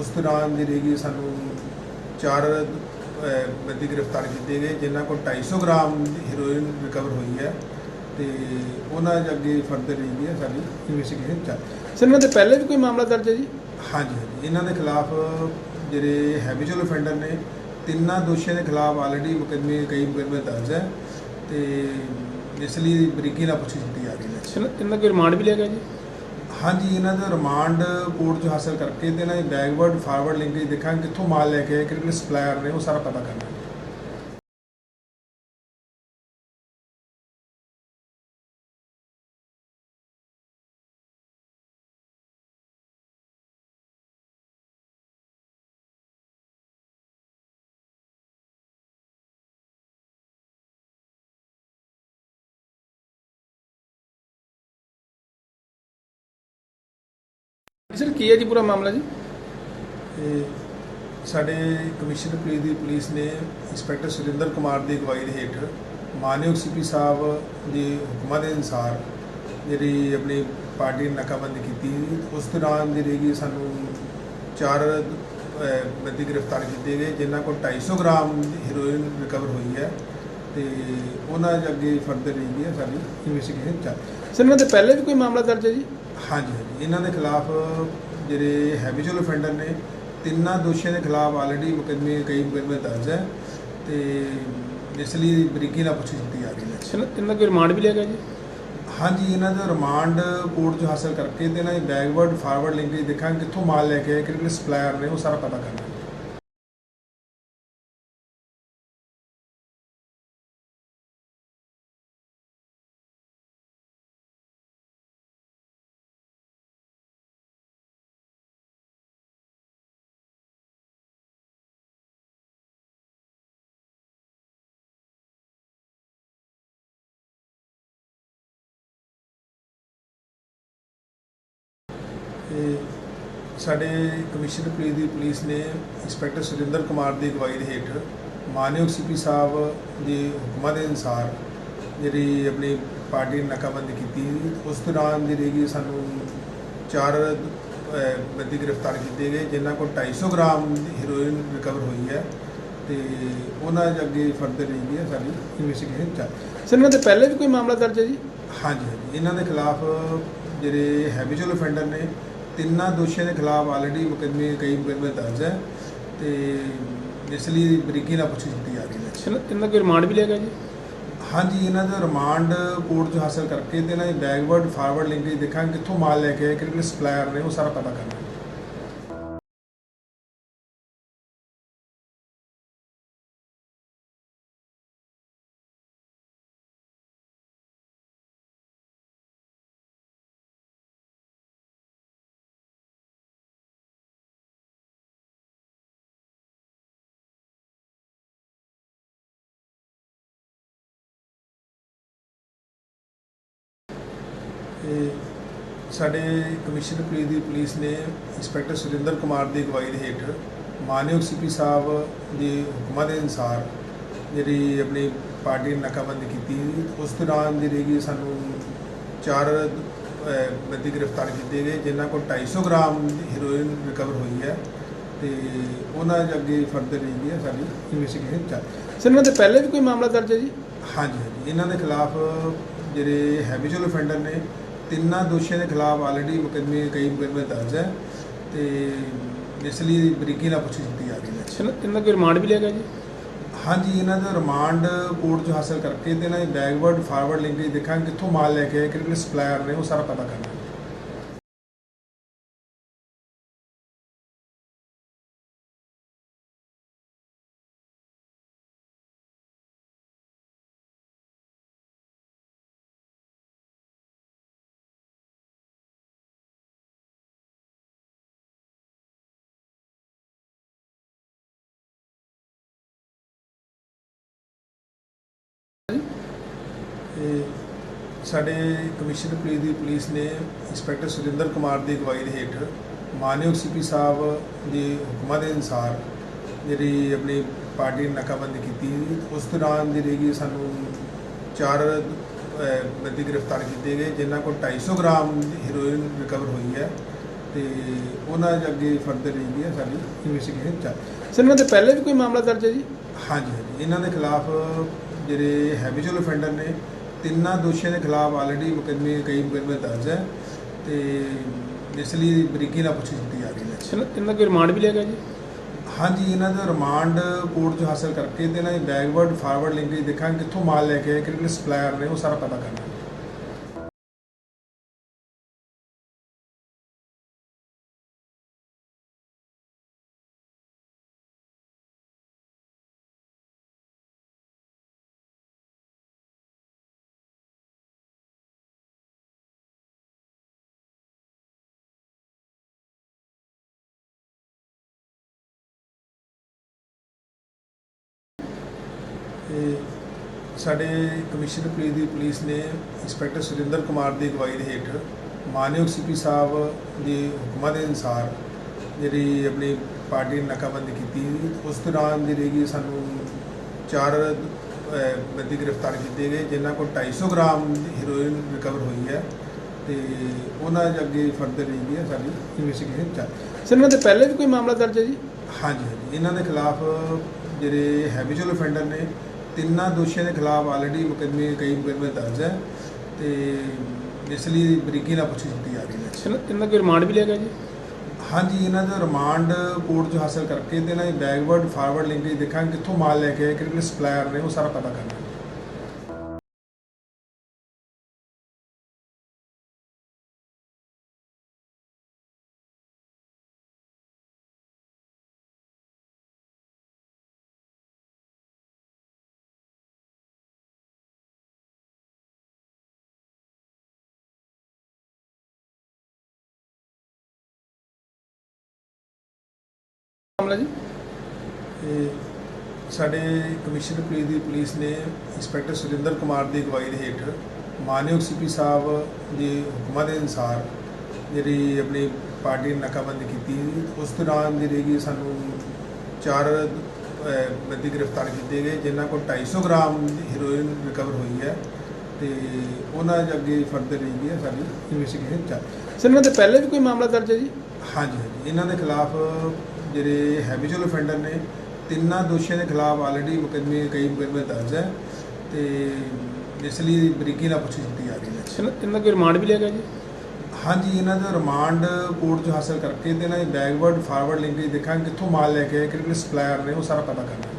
ਉਸ ਦੌਰਾਨ ਜਿਹੜੀ ਕਿ ਸਾਨੂੰ ਚਾਰ ਬੰਦੀ ਗ੍ਰਿਫਤਾਰ ਕੀਤੇ ਗਏ ਜਿਨ੍ਹਾਂ ਕੋਲ 250 ਗ੍ਰਾਮ ਹੈਰੋਇਨ ਰਿਕਵਰ ਹੋਈ ਹੈ ਤੇ ਉਹਨਾਂ ਦੇ ਅੱਗੇ ਫਰਦਰ ਜਿਹੜੀ ਹੈ ਸਾਡੀ ਇਨਵੈਸਟੀਗੇਸ਼ਨ ਚੱਲ ਰਹੀ ਹੈ। ਸਰ ਇਹਨਾਂ ਦੇ ਪਹਿਲੇ ਵੀ ਕੋਈ ਮਾਮਲਾ ਦਰਜ ਹੈ ਜੀ? ਹਾਂਜੀ ਹਾਂਜੀ। ਇਹਨਾਂ ਦੇ ਖਿਲਾਫ ਜਿਹੜੇ ਹੈਬਿਚੁਅਲ ਅਫੈਂਡਰ ਨੇ ਤਿੰਨਾਂ ਦੋਸ਼ੀਆਂ ਦੇ ਖਿਲਾਫ ਆਲਰੇਡੀ ਮੁਕੱਦਮੇ ਕਈ ਮੁਕੱਦਮੇ ਦਰਜ ਹੈ ਤੇ ਇਸ ਲਈ ਬਰੀਕੀ ਨਾਲ ਪੁੱਛੀ ਜਾ ਰਹੀ ਹੈ। ਇਹਨਾਂ ਕੋਈ ਰਿਮਾਂਡ ਵੀ ਲਿਆ ਗਿਆ ਜੀ? ਹਾਂਜੀ, ਇਹਨਾਂ ਦਾ ਰਿਮਾਂਡ ਕੋਰਟ 'ਚ ਹਾਸਲ ਕਰਕੇ ਤੇ ਇਹਨਾਂ ਦੇ ਬੈਕਵਰਡ ਫਾਰਵਰਡ ਲਿੰਕੇਜ ਦੇਖਾਂਗੇ, ਕਿੱਥੋਂ ਮਾਲ ਲੈ ਕੇ ਆਏ, ਕਿਹੜੇ ਸਪਲਾਇਰ ਨੇ, ਉਹ ਸਾਰਾ ਪਤਾ ਕਰਨਾ ਸਰ ਕੀ ਹੈ ਜੀ ਪੂਰਾ ਮਾਮਲਾ ਜੀ? ਤੇ ਸਾਡੇ ਕਮਿਸ਼ਨਰ ਪੁਲਿਸ ਦੀ ਪੁਲਿਸ ਨੇ ਇੰਸਪੈਕਟਰ ਸੁਰਿੰਦਰ ਕੁਮਾਰ ਦੀ ਅਗਵਾਈ ਦੇ ਹੇਠ ਮਾਨਯੋਗ ਸੀਪੀ ਸਾਹਿਬ ਦੇ ਹੁਕਮਾਂ ਦੇ ਅਨੁਸਾਰ ਜਿਹੜੀ ਆਪਣੀ ਪਾਰਟੀ ਨੇ ਨਾਕਾਬੰਦੀ ਕੀਤੀ ਉਸ ਦੌਰਾਨ ਜਿਹੜੀ ਕਿ ਸਾਨੂੰ ਚਾਰ ਅਹ, ਬੰਦੀ ਗ੍ਰਿਫਤਾਰ ਕੀਤੇ ਗਏ ਜਿਨ੍ਹਾਂ ਕੋਲ 250 ਗ੍ਰਾਮ ਹੈਰੋਇਨ ਰਿਕਵਰ ਹੋਈ ਹੈ। ਤੇ ਉਹਨਾਂ ਦੇ ਅੱਗੇ ਫਰਦਰ ਜਿਹੜੀ ਹੈ ਸਾਡੀ ਇਨਵੈਸਟੀਗੇਸ਼ਨ ਚੱਲ ਰਹੀ ਹੈ। ਸਰ ਇਹਨਾਂ ਦੇ ਪਹਿਲੇ ਵੀ ਕੋਈ ਮਾਮਲਾ ਦਰਜ ਹੈ ਜੀ? ਹਾਂਜੀ ਹਾਂਜੀ। ਇਹਨਾਂ ਦੇ ਖਿਲਾਫ ਜਿਹੜੇ ਹੈਬਿਚੁਅਲ ਅਫੈਂਡਰ ਨੇ ਤਿੰਨਾਂ ਦੋਸ਼ੀਆਂ ਦੇ ਖਿਲਾਫ ਆਲਰੇਡੀ ਮੁਕੱਦਮੇ ਕਈ ਮੁਕੱਦਮੇ ਦਰਜ ਹੈ ਤੇ ਇਸ ਲਈ ਬਰੀਕੀ ਨਾਲ ਪੁੱਛੀ ਕੀਤੀ ਜਾ ਰਹੀ ਹੈ। ਇਹਨਾਂ ਇਹਨਾਂ ਦਾ ਕੋਈ ਰਿਮਾਂਡ ਵੀ ਲਿਆ ਗਿਆ ਜੀ? ਹਾਂਜੀ ਇਹਨਾਂ ਦਾ ਰਿਮਾਂਡ ਕੋਰਟ 'ਚ ਹਾਸਲ ਕਰਕੇ ਤੇ ਇਹਨਾਂ ਦੀ ਬੈਕਵਰਡ ਫਾਰਵਰਡ ਲਿੰਕੇਜ ਦੇਖਾਂਗੇ ਕਿੱਥੋਂ ਮਾਲ ਲੈ ਕੇ ਆਏ ਕਿਹੜੇ ਸਪਲਾਇਰ ਨੇ ਉਹ ਸਾਰਾ ਪਤਾ ਕਰਨਾ ਤੇ ਸਾਡੇ ਕਮਿਸ਼ਨਰ ਪੁਲਿਸ ਦੀ ਪੁਲਿਸ ਨੇ ਇੰਸਪੈਕਟਰ ਸੁਰਿੰਦਰ ਕੁਮਾਰ ਦੀ ਅਗਵਾਈ ਦੇ ਹੇਠ ਮਾਨਯੋਗ ਸੀਪੀ ਸਾਹਿਬ ਦੇ ਹੁਕਮਾਂ ਦੇ ਅਨੁਸਾਰ ਜਿਹੜੀ ਆਪਣੀ ਪਾਰਟੀ ਨੇ ਨਾਕਾਬੰਦੀ ਕੀਤੀ ਉਸ ਦੌਰਾਨ ਜਿਹੜੀ ਕਿ ਸਾਨੂੰ ਚਾਰ ਬੰਦੀ ਗ੍ਰਿਫਤਾਰ ਕੀਤੇ ਗਏ ਜਿਨ੍ਹਾਂ ਕੋਲ 250 ਗ੍ਰਾਮ ਹੈਰੋਇਨ ਰਿਕਵਰ ਹੋਈ ਹੈ ਤੇ ਉਹਨਾਂ ਦੇ ਅੱਗੇ ਫਰਦਰ ਜਿਹੜੀ ਹੈ ਸਾਡੀ ਇਨਵੈਸਟੀਗੇਸ਼ਨ ਚੱਲ ਰਹੀ ਸਰ ਇਹਨਾਂ ਦੇ ਪਹਿਲੇ ਵੀ ਕੋਈ ਮਾਮਲਾ ਦਰਜ ਹੈ ਜੀ? ਹਾਂਜੀ ਹਾਂਜੀ। ਇਹਨਾਂ ਦੇ ਖਿਲਾਫ ਜਿਹੜੇ ਹੈਬਿਚੁਅਲ ਅਫੈਂਡਰ ਨੇ ਤਿੰਨਾਂ ਦੋਸ਼ੀਆਂ ਦੇ ਖਿਲਾਫ ਆਲਰੇਡੀ ਮੁਕੱਦਮੇ ਕਈ ਮੁਕੱਦਮੇ ਦਰਜ ਹੈ ਤੇ ਇਸ ਲਈ ਬਰੀਕੀ ਨਾਲ ਪੁੱਛੀ ਕੀਤੀ ਜਾ ਰਹੀ ਹੈ। ਇਹਨਾਂ ਇਹਨਾਂ ਦਾ ਕੋਈ ਰਿਮਾਂਡ ਵੀ ਲਿਆ ਗਿਆ ਜੀ? ਹਾਂਜੀ ਇਹਨਾਂ ਦਾ ਰਿਮਾਂਡ ਕੋਰਟ 'ਚ ਹਾਸਲ ਕਰਕੇ ਤੇ ਇਹਨਾਂ ਦੀ ਬੈਕਵਰਡ ਫਾਰਵਰਡ ਲਿੰਕੇਜ ਦੇਖਾਂਗੇ ਕਿੱਥੋਂ ਮਾਲ ਲੈ ਕੇ ਆਏ ਕਿਹੜੇ ਸਪਲਾਇਰ ਨੇ ਉਹ ਸਾਰਾ ਪਤਾ ਕਰਨਾ। ਤੇ ਸਾਡੇ ਕਮਿਸ਼ਨਰ ਪੁਲਿਸ ਦੀ ਪੁਲਿਸ ਨੇ ਇੰਸਪੈਕਟਰ ਸੁਰਿੰਦਰ ਕੁਮਾਰ ਦੀ ਅਗਵਾਈ ਦੇ ਹੇਠ ਮਾਨਯੋਗ ਸੀਪੀ ਸਾਹਿਬ ਦੇ ਹੁਕਮਾਂ ਦੇ ਅਨੁਸਾਰ ਜਿਹੜੀ ਆਪਣੀ ਪਾਰਟੀ ਨੇ ਨਾਕਾਬੰਦੀ ਕੀਤੀ ਉਸ ਦੌਰਾਨ ਜਿਹੜੀ ਕਿ ਸਾਨੂੰ ਚਾਰ ਬੰਦੀ ਗ੍ਰਿਫਤਾਰ ਕੀਤੇ ਗਏ ਜਿਨ੍ਹਾਂ ਕੋਲ 250 ਗ੍ਰਾਮ ਹੈਰੋਇਨ ਰਿਕਵਰ ਹੋਈ ਹੈ ਤੇ ਉਹਨਾਂ ਦੇ ਅੱਗੇ ਫਰਦਰ ਜਿਹੜੀ ਹੈ ਸਾਡੀ ਇਨਵੈਸਟੀਗੇਸ਼ਨ ਚੱਲ ਰਹੀ ਹੈ। ਸਰ ਇਹਨਾਂ ਦੇ ਪਹਿਲੇ ਵੀ ਕੋਈ ਮਾਮਲਾ ਦਰਜ ਹੈ ਜੀ? ਹਾਂਜੀ ਹਾਂਜੀ। ਇਹਨਾਂ ਦੇ ਖਿਲਾਫ ਜਿਹੜੇ ਹੈਬਿਚੁਅਲ ਅਫੈਂਡਰ ਨੇ ਤਿੰਨਾਂ ਦੋਸ਼ੀਆਂ ਦੇ ਖਿਲਾਫ ਆਲਰੇਡੀ ਮੁਕੱਦਮੇ ਕਈ ਮੁਕੱਦਮੇ ਦਰਜ ਹੈ ਤੇ ਇਸ ਲਈ ਬਰੀਕੀ ਨਾਲ ਪੁੱਛੀ ਕੀਤੀ ਜਾ ਰਹੀ ਹੈ। ਇਹਨਾਂ ਇਹਨਾਂ ਕੋਈ ਰਿਮਾਂਡ ਵੀ ਲਿਆ ਗਿਆ ਜੀ? ਹਾਂਜੀ ਇਹਨਾਂ ਦਾ ਰਿਮਾਂਡ ਕੋਰਟ 'ਚ ਹਾਸਲ ਕਰਕੇ ਤੇ ਇਹਨਾਂ ਦੀ ਬੈਕਵਰਡ ਫਾਰਵਰਡ ਲਿੰਕੇਜ ਦੇਖਾਂਗੇ ਕਿੱਥੋਂ ਮਾਲ ਲੈ ਕੇ ਆਏ ਕਿਹੜੇ ਸਪਲਾਇਰ ਨੇ ਉਹ ਸਾਰਾ ਪਤਾ ਕਰਨਾ ਤੇ ਸਾਡੇ ਕਮਿਸ਼ਨਰ ਪੁਲਿਸ ਦੀ ਪੁਲਿਸ ਨੇ ਇੰਸਪੈਕਟਰ ਸੁਰਿੰਦਰ ਕੁਮਾਰ ਦੀ ਅਗਵਾਈ ਦੇ ਹੇਠ ਮਾਨਯੋਗ ਸੀਪੀ ਸਾਹਿਬ ਦੇ ਹੁਕਮਾਂ ਦੇ ਅਨੁਸਾਰ ਜਿਹੜੀ ਆਪਣੀ ਪਾਰਟੀ ਨੇ ਨਾਕਾਬੰਦੀ ਕੀਤੀ ਉਸ ਦੌਰਾਨ ਜਿਹੜੀ ਕਿ ਸਾਨੂੰ ਚਾਰ ਬੰਦੀ ਗ੍ਰਿਫਤਾਰ ਕੀਤੇ ਗਏ ਜਿਨ੍ਹਾਂ ਕੋਲ 250 ਗ੍ਰਾਮ ਹੈਰੋਇਨ ਰਿਕਵਰ ਹੋਈ ਹੈ ਤੇ ਉਹਨਾਂ ਦੇ ਅੱਗੇ ਫਰਦਰ ਜਿਹੜੀ ਹੈ ਸਾਡੀ ਇਨਵੈਸਟੀਗੇਸ਼ਨ ਚੱਲ ਰਹੀ ਸਰ ਇਹਨਾਂ ਦੇ ਪਹਿਲੇ ਵੀ ਕੋਈ ਮਾਮਲਾ ਦਰਜ ਹੈ ਜੀ? ਹਾਂਜੀ ਹਾਂਜੀ। ਇਹਨਾਂ ਦੇ ਖਿਲਾਫ ਜਿਹੜੇ ਹੈਬਿਚੁਅਲ ਅਫੈਂਡਰ ਨੇ ਤਿੰਨਾਂ ਦੋਸ਼ੀਆਂ ਦੇ ਖਿਲਾਫ ਆਲਰੇਡੀ ਮੁਕੱਦਮੇ ਕਈ ਮੁਕੱਦਮੇ ਦਰਜ ਹੈ ਤੇ ਇਸ ਲਈ ਬਰੀਕੀ ਨਾਲ ਪੁੱਛੀ ਜਾ ਰਹੀ ਹੈ। ਇਹਨਾਂ ਕੋਈ ਰਿਮਾਂਡ ਵੀ ਲਿਆ ਗਿਆ ਜੀ? ਹਾਂਜੀ ਇਹਨਾਂ ਦਾ ਰਿਮਾਂਡ ਕੋਰਟ 'ਚ ਹਾਸਲ ਕਰਕੇ ਤੇ ਇਹਨਾਂ ਦੀ ਬੈਕਵਰਡ ਫਾਰਵਰਡ ਲਿੰਕੇਜ ਦੇਖਾਂਗੇ ਕਿੱਥੋਂ ਮਾਲ ਲੈ ਕੇ ਆਏ ਕਿਹੜੇ ਸਪਲਾਇਰ ਨੇ ਉਹ ਸਾਰਾ ਪਤਾ ਕਰਨਾ। ਤੇ ਸਾਡੇ ਕਮਿਸ਼ਨਰ ਪੁਲਿਸ ਦੀ ਪੁਲਿਸ ਨੇ ਇੰਸਪੈਕਟਰ ਸੁਰਿੰਦਰ ਕੁਮਾਰ ਦੀ ਅਗਵਾਈ ਦੇ ਹੇਠ ਮਾਨਯੋਗ ਸੀਪੀ ਸਾਹਿਬ ਦੇ ਹੁਕਮਾਂ ਦੇ ਅਨੁਸਾਰ ਜਿਹੜੀ ਆਪਣੀ ਪਾਰਟੀ ਨੇ ਨਾਕਾਬੰਦੀ ਕੀਤੀ ਉਸ ਦੌਰਾਨ ਜਿਹੜੀ ਕਿ ਸਾਨੂੰ ਚਾਰ ਬੰਦੇ ਗ੍ਰਿਫਤਾਰ ਕੀਤੇ ਗਏ ਜਿਨ੍ਹਾਂ ਕੋਲ 250 ਗ੍ਰਾਮ ਹੀਰੋਇਨ ਰਿਕਵਰ ਹੋਈ ਹੈ ਤੇ ਉਹਨਾਂ ਦੇ ਅੱਗੇ ਫਰਦਰ ਜਿਹੜੀ ਹੈ ਸਾਡੀ ਇਨਵੈਸਟੀਗੇਸ਼ਨ ਚੱਲ ਰਹੀ ਸਰ ਇਹਨਾਂ ਦੇ ਪਹਿਲੇ ਵੀ ਕੋਈ ਮਾਮਲਾ ਦਰਜ ਹੈ ਜੀ? ਹਾਂਜੀ ਹਾਂਜੀ। ਇਹਨਾਂ ਦੇ ਖਿਲਾਫ ਜਿਹੜੇ ਹੈਬਿਚੁਅਲ ਅਫੈਂਡਰ ਨੇ ਤਿੰਨਾਂ ਦੋਸ਼ੀਆਂ ਦੇ ਖਿਲਾਫ ਆਲਰੇਡੀ ਮੁਕੱਦਮੇ ਕਈ ਮੁਕੱਦਮੇ ਦਰਜ ਹੈ ਤੇ ਇਸ ਲਈ ਬਰੀਕੀ ਨਾਲ ਪੁੱਛੀ ਕੀਤੀ ਜਾ ਰਹੀ ਹੈ। ਇਹਨਾਂ ਕੋਈ ਰਿਮਾਂਡ ਵੀ ਲਿਆ ਗਿਆ ਜੀ? ਹਾਂਜੀ ਇਹਨਾਂ ਦਾ ਰਿਮਾਂਡ ਕੋਰਟ 'ਚ ਹਾਸਲ ਕਰਕੇ ਤੇ ਇਹਨਾਂ ਦੀ ਬੈਕਵਰਡ ਫਾਰਵਰਡ ਲਿੰਕੇਜ ਦੇਖਾਂਗੇ ਕਿੱਥੋਂ ਮਾਲ ਲੈ ਕੇ ਆਏ ਕਿਹੜੇ ਸਪਲਾਇਰ ਨੇ ਉਹ ਸਾਰਾ ਪਤਾ ਕਰਨਾ ਮਾਮਲਾ ਜੀ? ਤੇ ਸਾਡੇ ਕਮਿਸ਼ਨਰ ਪੁਲਿਸ ਦੀ ਪੁਲਿਸ ਨੇ ਇੰਸਪੈਕਟਰ ਸੁਰਿੰਦਰ ਕੁਮਾਰ ਦੀ ਅਗਵਾਈ ਦੇ ਹੇਠ ਮਾਨਯੋਗ ਸੀਪੀ ਸਾਹਿਬ ਦੇ ਹੁਕਮਾਂ ਦੇ ਅਨੁਸਾਰ ਜਿਹੜੀ ਆਪਣੀ ਪਾਰਟੀ ਨੇ ਨਾਕਾਬੰਦੀ ਕੀਤੀ ਉਸ ਦੌਰਾਨ ਜਿਹੜੀ ਕਿ ਸਾਨੂੰ ਚਾਰ ਬੰਦੇ ਗ੍ਰਿਫਤਾਰ ਕੀਤੇ ਗਏ ਜਿਨ੍ਹਾਂ ਕੋਲ 250 ਗ੍ਰਾਮ ਹੀਰੋਇਨ ਰਿਕਵਰ ਹੋਈ ਹੈ ਤੇ ਉਹਨਾਂ ਦੇ ਅੱਗੇ ਫਰਦਰ ਜਿਹੜੀ ਹੈ ਸਾਡੀ ਇਨਵੈਸਟੀਗੇਸ਼ਨ ਚੱਲ ਰਹੀ ਹੈ। ਸਰ ਇਹਨਾਂ ਦੇ ਪਹਿਲੇ ਵੀ ਕੋਈ ਮਾਮਲਾ ਦਰਜ ਹੈ ਜੀ? ਹਾਂਜੀ ਹਾਂਜੀ। ਇਹਨਾਂ ਦੇ ਖਿਲਾਫ ਜਿਹੜੇ ਹੈਬਿਚੁਅਲ ਅਫੈਂਡਰ ਨੇ ਤਿੰਨਾਂ ਦੋਸ਼ੀਆਂ ਦੇ ਖਿਲਾਫ ਆਲਰੇਡੀ ਮੁਕੱਦਮੇ ਕਈ ਮੁਕੱਦਮੇ ਦਰਜ ਹੈ ਤੇ ਇਸ ਲਈ ਬਰੀਕੀ ਨਾਲ ਪੁੱਛੀ ਕੀਤੀ ਜਾ ਰਹੀ ਹੈ। ਇਹਨਾਂ ਇਹਨਾਂ ਕੋਈ ਰਿਮਾਂਡ ਵੀ ਲਿਆ ਗਿਆ ਜੀ? ਹਾਂਜੀ ਇਹਨਾਂ ਦਾ ਰਿਮਾਂਡ ਕੋਰਟ 'ਚ ਹਾਸਲ ਕਰਕੇ ਤੇ ਇਹਨਾਂ ਦੀ ਬੈਕਵਰਡ ਫਾਰਵਰਡ ਲਿੰਕੇਜ ਦੇਖਾਂਗੇ ਕਿੱਥੋਂ ਮਾਲ ਲੈ ਕੇ ਆਏ ਕਿਹੜੇ ਸਪਲਾਇਰ ਨੇ ਉਹ ਸਾਰਾ ਪਤਾ ਕਰਨਾ